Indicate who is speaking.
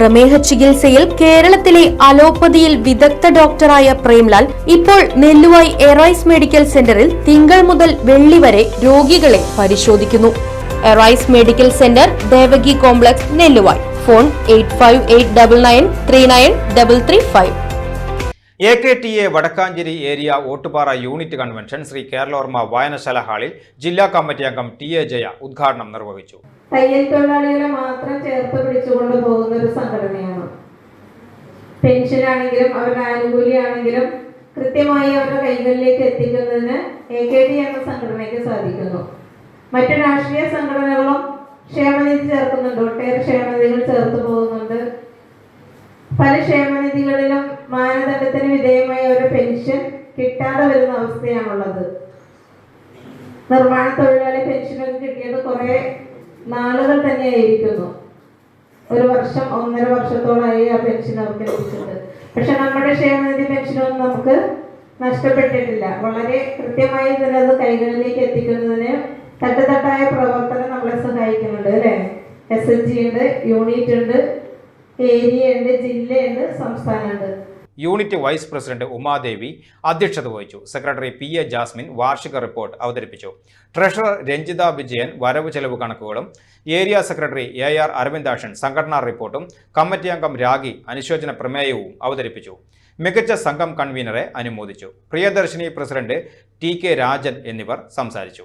Speaker 1: പ്രമേഹ ചികിത്സയിൽ കേരളത്തിലെ അലോപ്പതിയിൽ വിദഗ്ധ ഡോക്ടറായ പ്രേംലാൽ ഇപ്പോൾ നെല്ലുവായി എറൈസ് മെഡിക്കൽ സെന്ററിൽ തിങ്കൾ മുതൽ വെള്ളി വരെ രോഗികളെ പരിശോധിക്കുന്നു. Arise medical centre Devaki complex Nelluvayi. Phone eight five eight double nine three nine double three five.
Speaker 2: A K T A Wadakkanchery area Ottupara unit convention Shri Keralorma വായനശാല ഹാളിൽ ജില്ലാ കമ്മിറ്റി അംഗം ടി എ ജയ ഉദ്ഘാടനം നിർവഹിച്ചു.
Speaker 3: തയ്യൽ തൊഴിലാളികളെ മാത്രം ചേർത്ത് പിടിച്ചുകൊണ്ട് പോകുന്ന ഒരു സംഘടനയാണ്. പെൻഷൻ ആണെങ്കിലും അവരുടെ ആനുകൂല്യമാണെങ്കിലും കൃത്യമായി അവരുടെ കൈകളിലേക്ക് എത്തിക്കുന്നതിന് എ കെ ഡി എന്ന സംഘടനയ്ക്ക് സാധിക്കുന്നു. മറ്റു രാഷ്ട്രീയ സംഘടനകളും ക്ഷേമനിധി ചേർക്കുന്നുണ്ട്. ഒട്ടേറെ ക്ഷേമനിധികൾ ചേർത്ത് പോകുന്നുണ്ട്. പല ക്ഷേമനിധികളിലും മാനദണ്ഡത്തിന് വിധേയമായ ഒരു പെൻഷൻ കിട്ടാതെ വരുന്ന അവസ്ഥയാണുള്ളത്. നിർമ്മാണ തൊഴിലാളി പെൻഷനൊക്കെ കിട്ടിയത് കുറെ നാളുകൾ തന്നെയായിരിക്കുന്നു. ഒരു വർഷം ഒന്നര വർഷത്തോളമായി ആ പെൻഷൻ അവർക്ക് ലഭിച്ചത് പക്ഷെ നമ്മുടെ ക്ഷേമനിധി പെൻഷനൊന്നും നമുക്ക് നഷ്ടപ്പെട്ടിട്ടില്ല. വളരെ കൃത്യമായി അത് കൈകളിലേക്ക് എത്തിക്കുന്നതിന് തട്ടുതട്ടായ പ്രവർത്തനം നമ്മളെ സഹായിക്കുന്നുണ്ട് അല്ലേ? എസ് എൻ ജി ഉണ്ട് യൂണിറ്റ് ഉണ്ട് ഏരിയ ഉണ്ട് ജില്ലയുണ്ട് സംസ്ഥാനമുണ്ട്
Speaker 2: യൂണിറ്റ് വൈസ് പ്രസിഡന്റ് ഉമാദേവി അധ്യക്ഷത വഹിച്ചു. സെക്രട്ടറി പി എ ജാസ്മിൻ വാർഷിക റിപ്പോർട്ട് അവതരിപ്പിച്ചു. ട്രഷറർ രഞ്ജിത വിജയൻ വരവ് ചെലവ് കണക്കുകളും area secretary A R Aravindakshan സംഘടനാ റിപ്പോർട്ടും കമ്മിറ്റി അംഗം രാഗി അനുശോചന പ്രമേയവും അവതരിപ്പിച്ചു. മികച്ച സംഘം കൺവീനറെ അനുമോദിച്ചു. Priyadarshini president T K Rajan എന്നിവർ സംസാരിച്ചു.